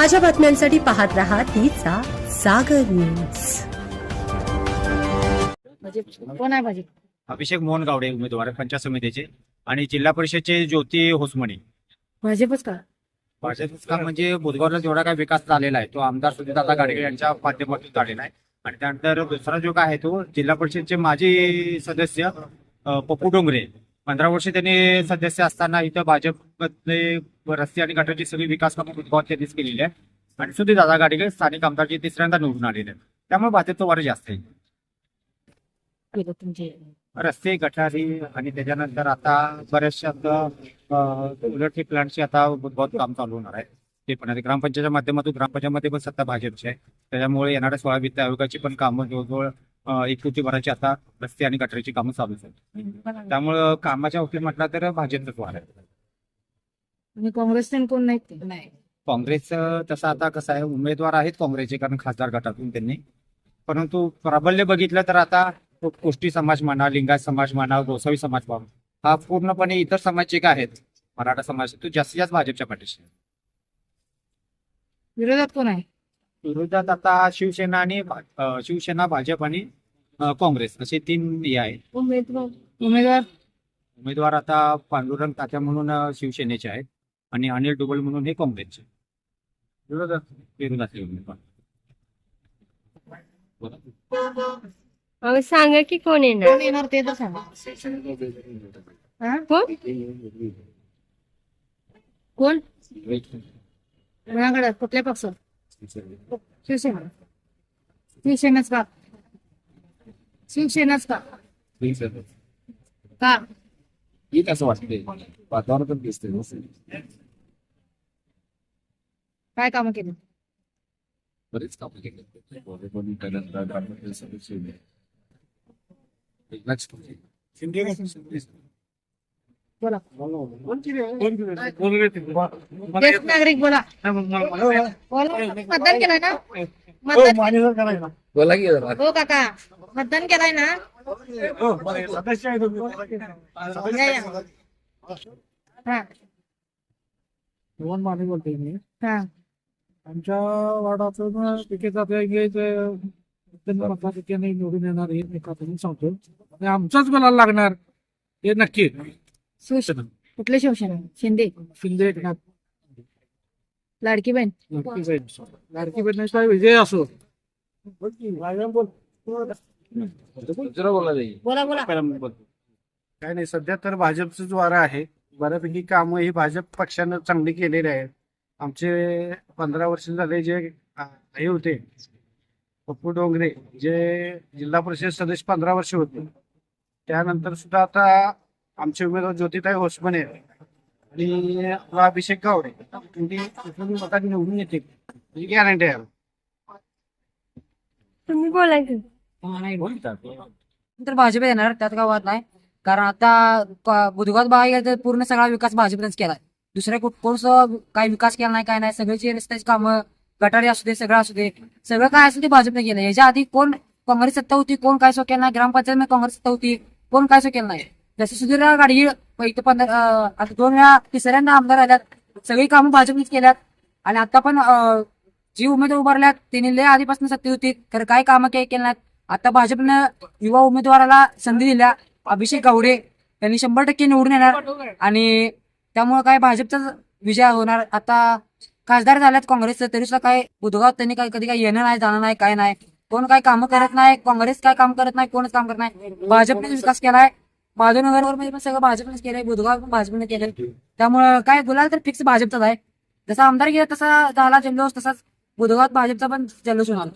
ताज्या बातम्यांसाठी पाहत रहा तिचा सागर न्यूज. भाजप कोण आहे भाजप अभिषेक मोहन गावडे उमेदवार पंचायत समितीचे आणि जिल्हा परिषदचे ज्योती होसमणी. भाजपच का? भाजपचा म्हणजे बुधवारला जेवढा काय विकास झालेला आहे तो आमदार सुनीलदादा गाडगे यांच्या माध्यमातून झालेला आहे. आणि त्यानंतर दुसरा जो काय आहे तो जिल्हा परिषदचे माजी सदस्य अ, पप्पू डोंगरे. पंधरा वर्ष त्यांनी सदस्य असताना इथं भाजपमधले रस्ते आणि गटारची सगळी विकास कामं बुधवार त्यांनीच केलेली आहे आणि सुधीर दादा गाडगे स्थानिक आमदारचे तिसऱ्यांदा निवडून आलेले आहेत. त्यामुळे भाजपचं वारं जास्त आहे. रस्ते गटारी आणि त्याच्यानंतर आता बऱ्याचशा आता उलटची प्लांटची आता बहुत काम चालू होणार आहे. ते पण आहे. ग्रामपंचायतच्या माध्यमातून ग्रामपंचायतमध्ये पण सत्ता भाजपची आहे. त्याच्यामुळे येणाऱ्या सोळा वित्त आयोगाची पण कामं जवळजवळ एक कोटी भराची आता रस्ते आणि गटारीची कामं चालू आहेत. त्यामुळं कामाच्या बाबतीत म्हटलं तर भाजपच वार आहे. आणि काँग्रेसचे कोण नाहीत ते नाही काँग्रेसचं तसं आता कसं आहे उमेदवार आहेत काँग्रेसचे कारण खासदार गटातून त्यांनी. परंतु प्राबल्य बघितलं तर आता कोष्टी समाज म्हणा लिंगायत समाज म्हणा गोसावी समाज म्हणा हा पूर्णपणे इतर समाजचे काय आहेत? मराठा समाज तो जास्तीत जास्त भाजपच्या पाठीशी आहे. विरोधात कोण आहे? विरोधात आता शिवसेना आणि भा- अं, शिवसेना भाजप आणि अं, काँग्रेस असे तीन हे आहेत. उमेदवार. उमेदवार? उमेदवार आता पांडुरंग तात्या म्हणून अं, शिवसेनेचे आहेत आणि अनिल डुबल म्हणून हे काँग्रेसचे विरोधात विरोधातले उमेदवार. बोला. सांगा की कोण येणार? कोण येणार ते तर सांगा. हा? कोण? कोण? कोणाकडे कुठल्या पक्ष शिवसेना. शिवसेनाच का शिवसेनाच का? का? ठीक असं वाटतंय. वातावरण पण दिसतंय काय कामं केली? बरेच काम केले. बोला. ज्येष्ठ नागरिक बोला. बोला. मतदान केलंय ना? मतदान बोला की जरा. हो काका. मतदान केलंय ना? या, या. हा. मोहन माने बोलतोय मी. हा. आमच्या वार्डातून पिके जाते निवडून येणार हे मी सांगतो. आणि आमचाच गुलाल लागणार. हे नक्की. शिवसेना कुठले शिवसेना? शिंदे. शिंदे एकनाथ. लाडकी बहीण. लाडकी बहीण. लाडकी बहिणीचा विजय असो. जरा बोला ताई. बोला बोला. काय नाही सध्या तर भाजपच वारा आहे बऱ्यापैकी कामं ही भाजप पक्षानं चांगली केलेली आहेत. आमचे पंधरा वर्ष झाले जे हे होते. पप्पू डोंगरे जे जिल्हा परिषद सदस्य पंधरा वर्ष होते. त्यानंतर सुद्धा आता आमचे उमेदवार ज्योतिताई होसमने आणि अभिषेक गावडे निवडून येते ही गॅरंटी आहे. तुम्ही बोला की. तर भाजप येणार त्यात काय वाद नाही. कारण आता बुधगाव बघायला तर पूर्ण सगळा विकास भाजपनेच केलाय. दुसऱ्या कुठ काही काय विकास केला नाही काय नाही. सगळ्याची रस्त्याची कामं गटारी असू दे सगळं असू दे सगळं काय असू ते भाजपने केलं याच्या आधी कोण काँग्रेस सत्ता होती कोण काय सो केलं नाही. ग्रामपंचायत काँग्रेस सत्ता होती कोण काय सो केलं नाही. जसे सुधीर गाडगी इथं पंधरा आता दोन वेळा तिसऱ्यांदा आमदार आल्यात सगळी कामं भाजपनेच केल्यात. आणि आता पण जी उमेदवार उभारल्यात त्यांनी लय आधीपासून सत्ते होती. तर काय कामं काही केलं नाहीत. आता भाजपनं युवा उमेदवाराला संधी दिल्या. अभिषेक गावडे त्यांनी शंभर टक्के निवडून येणार आणि त्यामुळे काय भाजपचा विजय होणार. आता खासदार झाल्यात काँग्रेसचं तरी सुद्धा काय बुधगाव त्यांनी काय कधी काय येणं नाही जाणं नाही काय नाही. कोण काय कामं करत नाही काँग्रेस काय काम करत नाही कोणच काम करत नाही. भाजपने विकास केलाय माधवनगरवर मध्ये पण सगळं भाजपनेच केलंय बुधगाव पण भाजपने केलंय. त्यामुळं काय गुलाल तर फिक्स भाजपचाच आहे. जसा आमदार गेला तसा झाला जल्लोष तसाच. बुधगावात भाजपचा पण जल्लोष होणार.